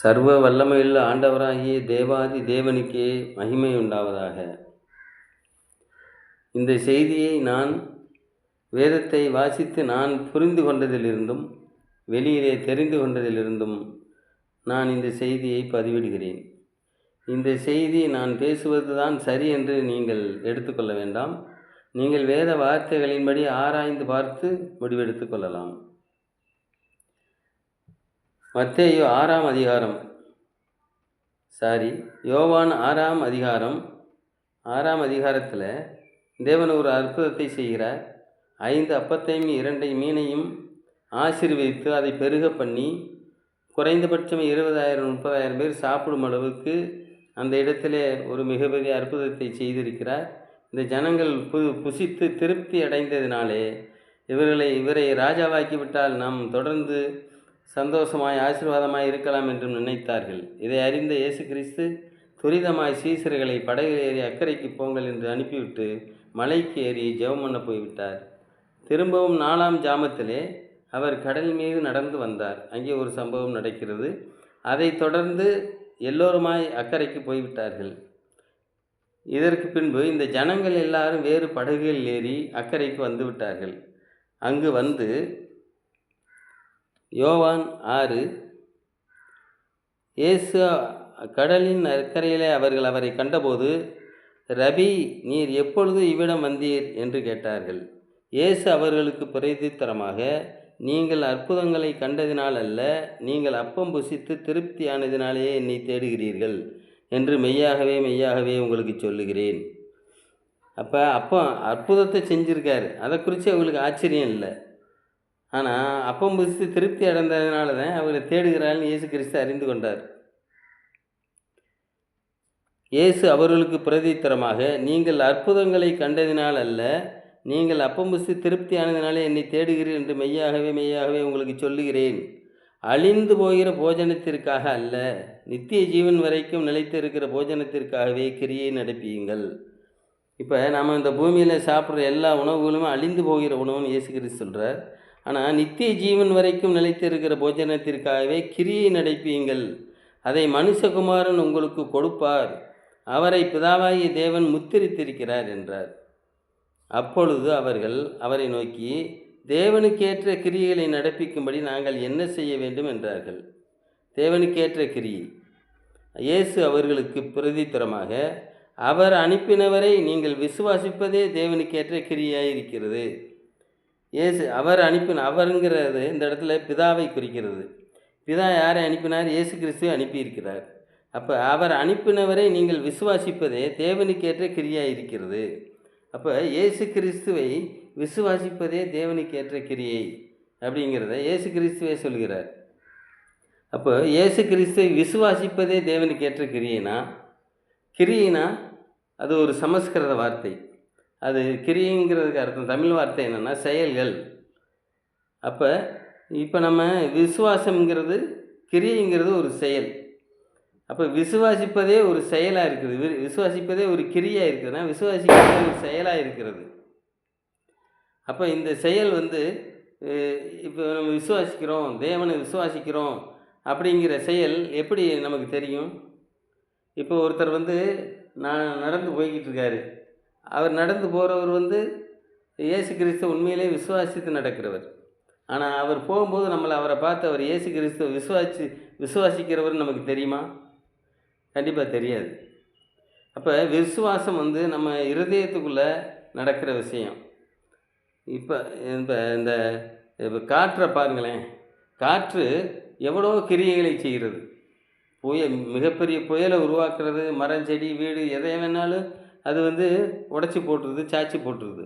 சர்வ வல்லமையுள்ள ஆண்டவராகிய தேவாதி தேவனுக்கே மகிமை உண்டாவதாக இந்த செய்தியை நான் வேதத்தை வாசித்து நான் புரிந்து கொண்டதிலிருந்தும் வெளியிலே தெரிந்து கொண்டதிலிருந்தும் நான் இந்த செய்தியை பதிவிடுகிறேன். இந்த செய்தி நான் பேசுவது தான் சரி என்று நீங்கள் எடுத்துக்கொள்ள வேண்டாம். நீங்கள் வேத வார்த்தைகளின்படி ஆராய்ந்து பார்த்து முடிவெடுத்து கொள்ளலாம். மத்தேயோ ஆறாம் அதிகாரம். சாரி யோவான் ஆறாம் அதிகாரம். ஆறாம் அதிகாரத்தில் தேவன் ஒரு அற்புதத்தை செய்கிறார். ஐந்து அப்பத்தையும் இரண்டை மீனையும் ஆசீர்வதித்து அதை பெருக பண்ணி குறைந்தபட்சம் இருபதாயிரம் முப்பதாயிரம் பேர் சாப்பிடும் அளவுக்கு அந்த இடத்திலே ஒரு மிகப்பெரிய அற்புதத்தை செய்திருக்கிறார். இந்த ஜனங்கள் பு புசித்து திருப்தி அடைந்ததினாலே இவர்களை இவரை ராஜாவாக்கி விட்டால் நாம் தொடர்ந்து சந்தோஷமாய் ஆசீர்வாதமாய் இருக்கலாம் என்றும் நினைத்தார்கள். இதை அறிந்த இயேசு கிறிஸ்து துரிதமாய் சீசர்களை படகில் ஏறி அக்கறைக்கு போங்கள் என்று அனுப்பிவிட்டு மலைக்கு ஏறி ஜெபம் பண்ண போய்விட்டார். திரும்பவும் நாலாம் ஜாமத்திலே அவர் கடல் மீது நடந்து வந்தார். அங்கே ஒரு சம்பவம் நடக்கிறது. அதைத் தொடர்ந்து எல்லோருமாய் அக்கறைக்கு போய்விட்டார்கள். இதற்கு பின்பு இந்த ஜனங்கள் எல்லாரும் வேறு படகுகளில் ஏறி அக்கறைக்கு வந்துவிட்டார்கள். அங்கு வந்து யோவான் ஆறு. இயேசு கடலின் அக்கறையிலே அவர்கள் அவரை கண்டபோது ரபி நீர் எப்பொழுது இவ்விடம் வந்தீர்? என்று கேட்டார்கள். இயேசு அவர்களுக்கு பிரதித்தரமாக நீங்கள் அற்புதங்களை கண்டதினால் அல்ல நீங்கள் அப்பம் புசித்து திருப்தியானதினாலேயே என்னை தேடுகிறீர்கள் என்று மெய்யாகவே மெய்யாகவே உங்களுக்கு சொல்லுகிறேன். அப்போ அப்போ அற்புதத்தை செஞ்சுருக்காரு. அதை குறித்து அவங்களுக்கு ஆச்சரியம் இல்லை. ஆனால் அப்பம் புசித்து திருப்தி அடைந்ததுனால தான் அவரை தேடுகிறாள்னு இயேசு கிறிஸ்து அறிந்து கொண்டார். இயேசு அவர்களுக்கு பிரதித்தரமாக நீங்கள் அற்புதங்களை கண்டதினால் அல்ல நீங்கள் அப்பம் புசித்து திருப்தியானதினாலே என்னை தேடுகிறீர் என்று மெய்யாகவே மெய்யாகவே உங்களுக்கு சொல்லுகிறேன். அழிந்து போகிற போஜனத்திற்காக அல்ல நித்திய ஜீவன் வரைக்கும் நிலைத்து இருக்கிற போஜனத்திற்காகவே கிரியை நடப்பியுங்கள். இப்போ நாம் இந்த பூமியில் சாப்பிட்ற எல்லா உணவுகளும் அழிந்து போகிற உணவுன்னு இயேசு கிறிஸ்து சொல்கிறார் ஆனால் நித்திய ஜீவன் வரைக்கும் நிலைத்து இருக்கிற போஜனத்திற்காகவே கிரியை நடைப்பியுங்கள் அதை மனுஷகுமாரன் உங்களுக்கு கொடுப்பார். அவரை பிதாவாகிய தேவன் முத்திரித்திருக்கிறார் என்றார். அப்பொழுது அவர்கள் அவரை நோக்கி தேவனுக்கேற்ற கிரியைகளை நடப்பிக்கும்படி நாங்கள் என்ன செய்ய வேண்டும்? என்றார்கள். தேவனுக்கேற்ற கிரியை. இயேசு அவர்களுக்கு பிரதித்தரமாக அவர் அனுப்பினவரை நீங்கள் விசுவாசிப்பதே தேவனுக்கேற்ற கிரியாக ஏசு இயேசு அவர் அனுப்பின அவருங்கிறது இந்த இடத்துல பிதாவை குறிக்கிறது. பிதா யாரை அனுப்பினார்? இயேசு கிறிஸ்துவை அனுப்பியிருக்கிறார். அப்போ அவர் அனுப்பினவரை நீங்கள் விசுவாசிப்பதே தேவனுக்கேற்ற கிரியாக இருக்கிறது அப்போ இயேசு கிறிஸ்துவை விசுவாசிப்பதே தேவனுக்கேற்ற கிரியை அப்படிங்கிறத இயேசு கிறிஸ்துவே சொல்கிறார். அப்போ இயேசு கிறிஸ்துவை விசுவாசிப்பதே தேவனுக்கேற்ற கிரியைனா கிரியைனா அது ஒரு சமஸ்கிருத வார்த்தை. அது கிரியைங்கிறதுக்கு அர்த்தம். தமிழ் வார்த்தை என்னென்னா செயல்கள். அப்போ இப்போ நம்ம விசுவாசம்ங்கிறது கிரியைங்கிறது ஒரு செயல். அப்போ விசுவாசிப்பதே ஒரு செயலாக இருக்குது. வி விசுவாசிப்பதே ஒரு கிரியாக இருக்குதுன்னா விசுவாசிப்பதே ஒரு செயலாக இருக்கிறது. அப்போ இந்த செயல் வந்து இப்போ நம்ம விசுவாசிக்கிறோம் தேவனை விசுவாசிக்கிறோம் அப்படிங்கிற செயல் எப்படி நமக்கு தெரியும்? இப்போ ஒருத்தர் வந்து நான் நடந்து போய்கிட்டு இருக்காரு. அவர் நடந்து போகிறவர் வந்து இயேசு கிறிஸ்து உண்மையிலே விசுவாசித்து நடக்கிறவர். ஆனால் அவர் போகும்போது நம்மளை அவரை பார்த்து அவர் இயேசு கிறிஸ்துவ விசுவாசி விசுவாசிக்கிறவர் நமக்கு தெரியுமா? கண்டிப்பாக தெரியாது. அப்போ விசுவாசம் வந்து நம்ம இருதயத்துக்குள்ளே நடக்கிற விஷயம். இப்போ இப்போ இந்த இப்போ காற்றை பாருங்களேன். காற்று எவ்வளோ கிரியைகளை செய்கிறது. புயல் மிகப்பெரிய புயலை உருவாக்குறது மரம் செடி வீடு எதை வேணாலும் அது வந்து உடச்சி போட்டுருது சாய்ச்சி போட்டுருது.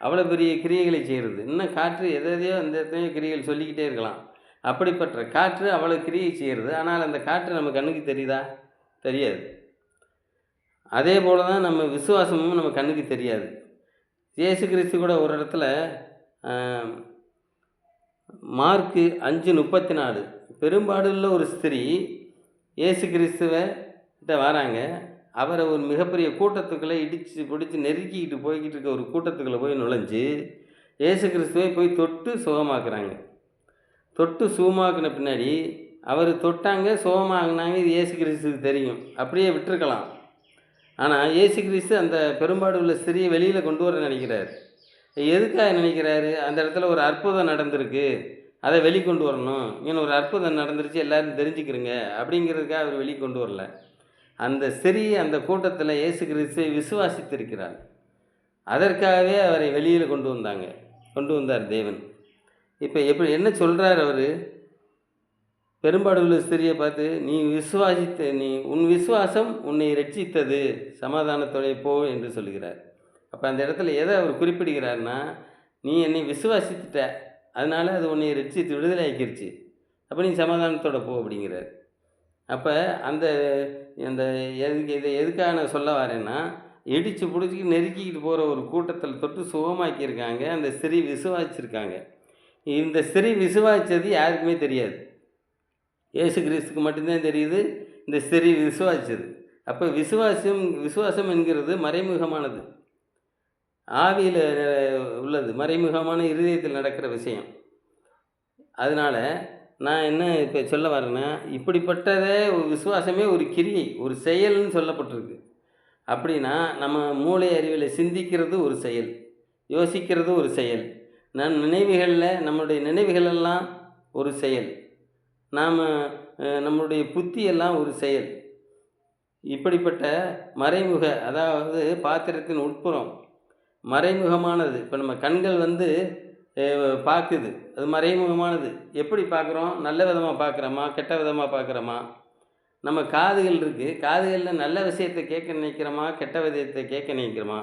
அவ்வளோ பெரிய கிரியைகளை செய்கிறது. இன்னும் காற்று எதையோ அந்த எத்தனையோ கிரியைகள் சொல்லிக்கிட்டே இருக்கலாம். அப்படிப்பட்ட காற்று அவ்வளோ கிரியை செய்கிறது. ஆனால் அந்த காற்று நம்ம கண்ணுக்கு தெரியுதா? தெரியாது. அதே போல் தான் நம்ம விசுவாசமும் நம்ம கண்ணுக்கு தெரியாது. இயேசு கிறிஸ்து கூட ஒரு இடத்துல மார்க்கு அஞ்சு முப்பத்தி நாலு பெரும்பாடுள்ள ஒரு ஸ்திரீ இயேசு கிறிஸ்துவ கிட்ட வராங்க. அவரை ஒரு மிகப்பெரிய கூட்டத்துக்குள்ளே இடித்து பிடிச்சி நெருக்கிக்கிட்டு போய்கிட்டு இருக்க ஒரு கூட்டத்துக்குள்ளே போய் நுழைஞ்சு ஏசு கிறிஸ்துவை போய் தொட்டு சுகமாக்குறாங்க. தொட்டு சுகமாக்குன பின்னாடி அவர் தொட்டாங்க சுகமாகினாங்க இது ஏசு கிறிஸ்துக்கு தெரியும். அப்படியே விட்டுருக்கலாம். ஆனால் ஏசு கிறிஸ்து அந்த பெரும்பாடு உள்ள ஸ்திரியை வெளியில் கொண்டு வர நினைக்கிறார். எதுக்காக நினைக்கிறாரு? அந்த இடத்துல ஒரு அற்புதம் நடந்திருக்கு. அதை வெளிக்கொண்டு வரணும். இங்கே ஒரு அற்புதம் நடந்துருச்சு எல்லாரும் தெரிஞ்சுக்கிறங்க. அப்படிங்கிறதுக்காக அவர் வெளி கொண்டு வரல. அந்த சிறிய அந்த கூட்டத்தில் இயேசு கிறிஸ்துவை விசுவாசித்திருக்கிறார். அதற்காகவே அவரை வெளியில் கொண்டு வந்தாங்க. கொண்டு வந்தார் தேவன். இப்போ எப்படி என்ன சொல்கிறார் அவர்? பெரும்பாடுள்ள ஸ்திரியை பார்த்து நீ விசுவாசித்த நீ உன் விசுவாசம் உன்னை ரட்சித்தது சமாதானத்தோடைய போ என்று சொல்கிறார் அப்போ அந்த இடத்துல எதை அவர் குறிப்பிடுகிறார்னா நீ என்னை விசுவாசித்துட்ட. அதனால் அது உன்னை ரட்சித்து விடுதலை ஆக்கிருச்சு. அப்போ நீ சமாதானத்தோட போ அப்படிங்கிறார். அப்போ அந்த அந்த எதுக்கு இதை எதுக்காக நான் சொல்ல வரேன்னா இடித்து பிடிச்சி நெருக்கிக்கிட்டு போகிற ஒரு கூட்டத்தில் தொட்டு சுகமாக்கியிருக்காங்க அந்த சிறி விசுவாச்சிருக்காங்க இந்த சிறி விசுவாச்சது யாருக்குமே தெரியாது. ஏசு கிறிஸ்துக்கு மட்டும்தான் தெரியுது இந்த சிறி விசுவாச்சது அப்போ விசுவாசம் விசுவாசம் என்கிறது மறைமுகமானது. ஆவியில் உள்ளது. மறைமுகமான இருதயத்தில் நடக்கிற விஷயம். அதனால் நான் என்ன இப்போ சொல்ல வரேன்னா இப்படிப்பட்டதே ஒரு விசுவாசமே ஒரு கிரியை ஒரு செயல்னு சொல்லப்பட்டிருக்கு. அப்படின்னா நம்ம மூளை அறிவில் சிந்திக்கிறது ஒரு செயல் யோசிக்கிறது ஒரு செயல். நம் நினைவுகளில் நம்மளுடைய நினைவுகளெல்லாம் ஒரு செயல். நாம் நம்மளுடைய புத்தி எல்லாம் ஒரு செயல். இப்படிப்பட்ட மறைமுக அதாவது பாத்திரத்தின் உட்புறம் மறைமுகமானது. இப்போ நம்ம கண்கள் வந்து பார்க்குது. அது மறைமுகமானது எப்படி பார்க்குறோம்? நல்ல விதமாக பார்க்குறோமா? கெட்ட விதமாக பார்க்குறோமா? நம்ம காதுகள் இருக்குது காதுகளில் நல்ல விஷயத்தை கேட்க நினைக்கிறோமா? கெட்ட விஷயத்தை கேட்க நினைக்கிறோமா?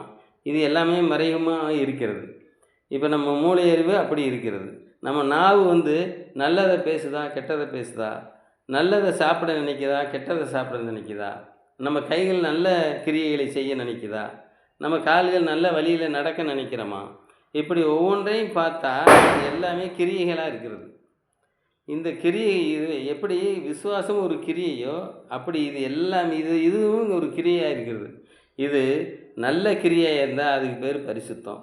இது எல்லாமே மறைமுகமாக இருக்கிறது. இப்போ நம்ம மூளை அறிவு அப்படி இருக்கிறது. நம்ம நாவு வந்து நல்லதை பேசுதா கெட்டதை பேசுதா? நல்லதை சாப்பிட நினைக்குதா கெட்டதை சாப்பிட நினைக்குதா? நம்ம கைகள் நல்ல கிரியைகளை செய்ய நினைக்குதா? நம்ம கால்கள் நல்ல வழியில் நடக்க நினைக்கிறோமா? இப்படி ஒவ்வொன்றையும் பார்த்தா எல்லாமே கிரியைகளாக இருக்கிறது. இந்த கிரியை இது எப்படி விசுவாசம் ஒரு கிரியையோ அப்படி இது எல்லாம் இது இதுவும் ஒரு கிரியையாக இருக்கிறது. இது நல்ல கிரியையாக இருந்தால் அதுக்கு பேர் பரிசுத்தம்.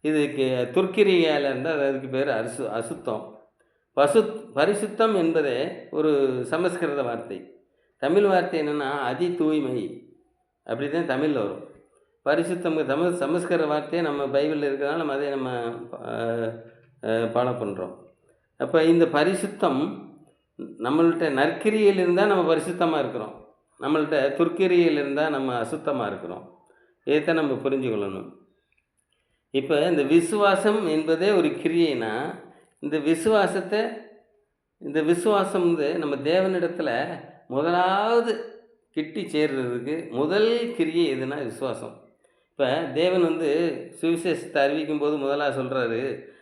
இதுக்கு துர்க்கிரியால் இருந்தால் அதுக்கு பேர் அரிசு அசுத்தம். பசு பரிசுத்தம் என்பதே ஒரு சமஸ்கிருத வார்த்தை. தமிழ் வார்த்தை என்னென்னா அதி தூய்மை. அப்படி தான் தமிழில் வரும். பரிசுத்தம் தமிழ் சமஸ்கிருத வார்த்தையை நம்ம பைபிளில் இருக்கிறதுனால நம்ம அதை நம்ம பாட பண்ணுறோம் அப்போ இந்த பரிசுத்தம் நம்மள்கிட்ட நற்கிரியில் இருந்தால் நம்ம பரிசுத்தமாக இருக்கிறோம். நம்மள்கிட்ட துர்க்கிரியில் இருந்தால் நம்ம அசுத்தமாக இருக்கிறோம். இதைத்தான் நம்ம புரிஞ்சுக்கொள்ளணும். இப்போ இந்த விசுவாசம் என்பதே ஒரு கிரியைனா இந்த விசுவாசத்தை இந்த விசுவாசம் வந்து நம்ம தேவனிடத்தில் முதலாவது கிட்டி சேர்றதுக்கு முதல் கிரியை எதுனா விசுவாசம். இப்போ தேவன் வந்து சுவிசேஷத்தை அறிவிக்கும் போது முதலாக சொல்கிறாரு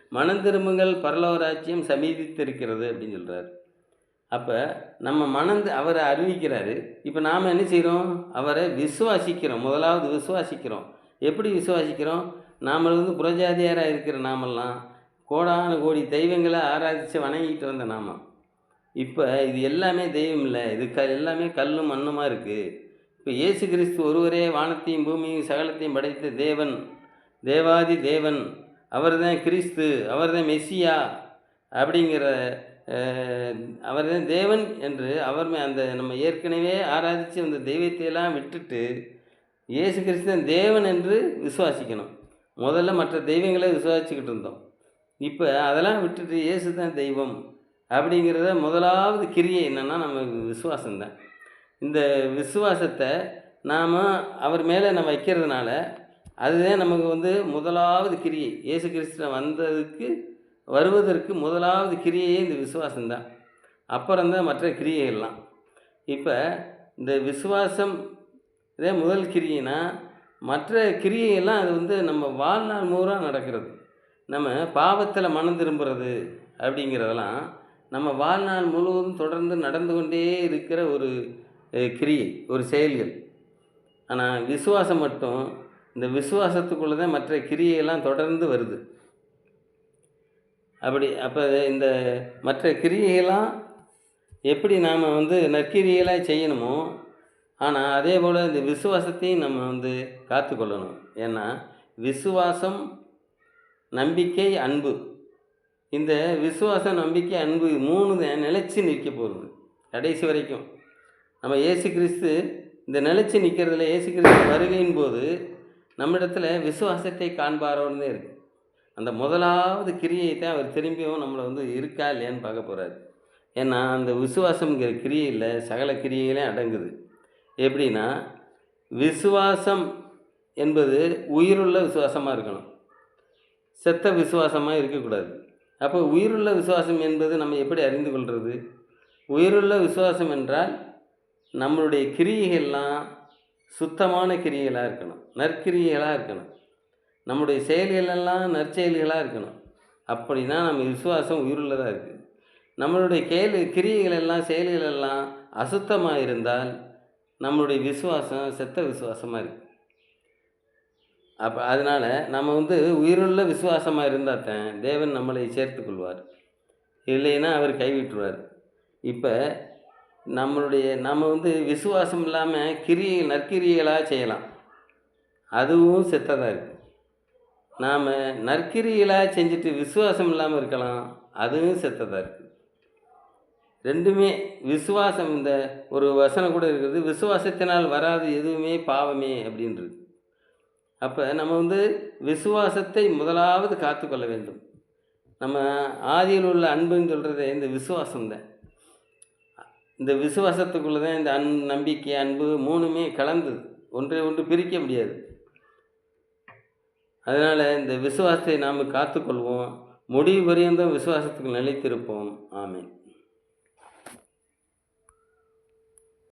மனம் திரும்புங்கள் பரலோராட்சியம் சமீபித்திருக்கிறது அப்படின்னு சொல்கிறாரு அப்போ நம்ம மனந்து அவரை அறிவிக்கிறாரு. இப்போ நாம் என்ன செய்கிறோம் அவரை விசுவாசிக்கிறோம். முதலாவது விசுவாசிக்கிறோம். எப்படி விசுவாசிக்கிறோம்? நாம் வந்து புறஜாதியாராக இருக்கிற நாமெல்லாம் கோடான கோடி தெய்வங்களை ஆராதித்து வணங்கிட்டு வந்த நாம. இப்போ இது எல்லாமே தெய்வம் இல்லை. இது க எல்லாமே கல்லும் மண்ணுமாக இருக்குது இப்போ இயேசு கிறிஸ்து ஒருவரே வானத்தையும் பூமியும் சகலத்தையும் படைத்த தேவன் தேவாதி தேவன். அவர்தான் கிறிஸ்து அவர்தான் மெஸ்ஸியா அப்படிங்கிற அவர் தான் தேவன் என்று அவர் அந்த நம்ம ஏற்கனவே ஆராதித்து அந்த தெய்வத்தையெல்லாம் விட்டுட்டு இயேசு கிறிஸ்தன் தேவன் என்று விசுவாசிக்கணும். முதல்ல மற்ற தெய்வங்களை விசுவாசிச்சுக்கிட்டு இருந்தோம். இப்போ அதெல்லாம் விட்டுட்டு இயேசு தான் தெய்வம் அப்படிங்கிறத முதலாவது கிரியை என்னென்னா நம்ம விசுவாசம்தான். இந்த விசுவாசத்தை நாம் அவர் மேலே நம்ம வைக்கிறதுனால அதுதான் நமக்கு வந்து முதலாவது கிரியை. இயேசு கிறிஸ்துவ வந்ததுக்கு வருவதற்கு முதலாவது கிரியையே இந்த விசுவாசம்தான். அப்புறம்தான் மற்ற கிரியைகள்லாம். இப்போ இந்த விசுவாசம் இதே முதல் கிரியைனா மற்ற கிரியையெல்லாம் அது வந்து நம்ம வாழ்நாள் மூறாக நடக்கிறது. நம்ம பாவத்தில் மனம் திரும்புறது அப்படிங்கிறதெல்லாம் நம்ம வாழ்நாள் முழுவதும் தொடர்ந்து நடந்து கொண்டே இருக்கிற ஒரு கிரியை ஒரு செயல்கள் ஆனால் விசுவாசம் மட்டும் இந்த விசுவாசத்துக்குள்ளே தான் மற்ற கிரியையெல்லாம் தொடர்ந்து வருது. அப்படி அப்போ இந்த மற்ற கிரியையெல்லாம் எப்படி நாம் வந்து நற்கிரியைகளாக செய்யணுமோ ஆனால் அதே போல் இந்த விசுவாசத்தையும் நம்ம வந்து காத்துக்கொள்ளணும். ஏன்னா விசுவாசம் நம்பிக்கை அன்பு. இந்த விசுவாசம் நம்பிக்கை அன்பு மூணு நிலைச்சி நிற்க போகிறது கடைசி வரைக்கும். நம்ம ஏசு கிறிஸ்து இந்த நிலச்சி நிற்கிறதுல ஏசு கிறிஸ்து வருகையின் போது நம்மிடத்தில் விசுவாசத்தை காண்பாரோன்னு இருக்குது அந்த முதலாவது கிரியை தான் அவர் திரும்பியும் நம்மளை வந்து இருக்கா இல்லையான்னு பார்க்க போகிறாரு ஏன்னா அந்த விசுவாசம்ங்கிற கிரியையில் சகல கிரியைகளையும் அடங்குது. எப்படின்னா விசுவாசம் என்பது உயிருள்ள விசுவாசமாக இருக்கணும். செத்த விசுவாசமாக இருக்கக்கூடாது. அப்போ உயிருள்ள விசுவாசம் என்பது நம்ம எப்படி அறிந்து கொள்வது உயிருள்ள விசுவாசம் என்றால் நம்மளுடைய கிரியைகள்லாம் சுத்தமான கிரியைகளாக இருக்கணும் நற்கிரியைகளாக இருக்கணும். நம்முடைய செயல்களெல்லாம் நற்செயல்களாக இருக்கணும். அப்படின்னா நம்ம விசுவாசம் உயிருள்ளதாக இருக்குது நம்மளுடைய கேள்வி கிரியைகள் எல்லாம் செயல்கள் எல்லாம் அசுத்தமாக இருந்தால் நம்மளுடைய விசுவாசம் செத்த விசுவாசமாக இருக்குது அப்போ அதனால் நம்ம வந்து உயிருள்ள விசுவாசமாக இருந்தால் தான் தேவன் நம்மளை சேர்த்து கொள்வார். இல்லைன்னா அவர் கைவிட்டுருவார். இப்போ நம்மளுடைய நம்ம வந்து விசுவாசம் இல்லாமல் கிரியை நற்கிரியலாக செய்யலாம். அதுவும் செத்ததாக இருக்குது நாம் நற்கிரியலாக செஞ்சுட்டு விசுவாசம் இல்லாமல் இருக்கலாம் அதுவும் செத்ததாக இருக்குது ரெண்டுமே விசுவாசம் இந்த ஒரு வசனம் கூட இருக்கிறது விசுவாசத்தினால் வராது எதுவுமே பாவமே அப்படின்றது. அப்போ நம்ம வந்து விசுவாசத்தை முதலாவது காத்துக்கொள்ள வேண்டும். நம்ம ஆதியில் உள்ள அன்புன்னு சொல்கிறது இந்த விசுவாசம் தான் இந்த விசுவாசத்துக்குள்ளே தான் இந்த அன் நம்பிக்கை அன்பு மூணுமே கலந்தது ஒன்றை ஒன்று பிரிக்க முடியாது. அதனால் இந்த விசுவாசத்தை நாம் காத்துக்கொள்வோம். முடிவு பரியந்தம் விசுவாசத்துக்கு நிலைத்திருப்போம். ஆமேன்.